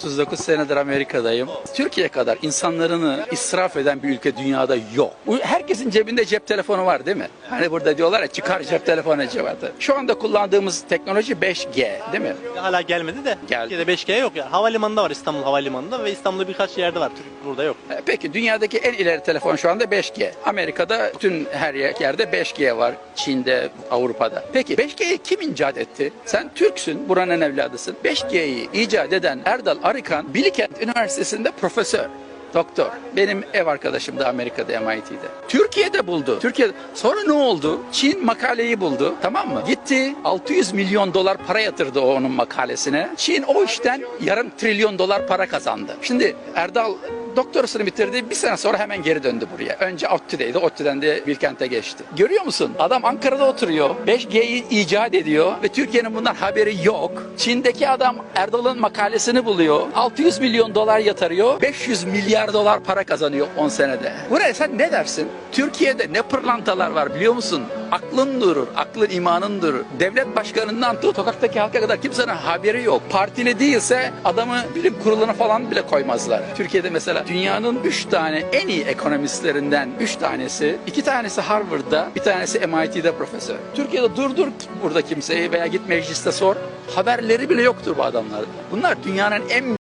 39 senedir Amerika'dayım. Türkiye kadar insanlarını israf eden bir ülke dünyada yok. Herkesin cebinde cep telefonu var değil mi? Hani burada diyorlar ya çıkar cep telefonu cebinde. Şu anda kullandığımız teknoloji 5G değil mi? Hala gelmedi de. Geldi. Türkiye'de 5G yok ya. Havalimanında var İstanbul Havalimanı'nda ve İstanbul'da birkaç yerde var. Türk- Burada yok. E, Peki dünyadaki en ileri telefon şu anda 5G. Amerika'da bütün her yerde 5G var. Çin'de, Avrupa'da. Peki 5G'yi kim icat etti? Sen Türksün, buranın evladısın. 5G'yi icat eden Erdal Arıkan, Bilkent Üniversitesi'nde profesör. Doktor. Benim ev arkadaşım da Amerika'da MIT'de. Türkiye'de buldu. Türkiye'de. Sonra ne oldu? Çin makaleyi buldu. Tamam mı? Gitti 600 milyon dolar para yatırdı onun makalesine. Çin o işten yarım trilyon dolar para kazandı. Şimdi Erdal doktorasını bitirdi. Bir sene sonra hemen geri döndü buraya. Önce ODTÜ'deydi. ODTÜ'den de Bilkent'e geçti. Görüyor musun? Adam Ankara'da oturuyor. 5G'yi icat ediyor ve Türkiye'nin bundan haberi yok. Çin'deki adam Erdal'ın makalesini buluyor. 600 milyon dolar yatırıyor. 500 milyar dolar para kazanıyor 10 senede. Buraya sen ne dersin? Türkiye'de ne pırlantalar var biliyor musun? Aklın durur, aklın imanın durur. Devlet başkanından tut, sokaktaki halka kadar kimsenin haberi yok. Partili değilse adamı bilim kuruluna falan bile koymazlar. Türkiye'de mesela dünyanın 3 tane en iyi ekonomistlerinden 3 tanesi, 2 tanesi Harvard'da, bir tanesi MIT'de profesör. Türkiye'de durdur burada kimseyi veya git mecliste sor. Haberleri bile yoktur bu adamlarda. Bunlar dünyanın en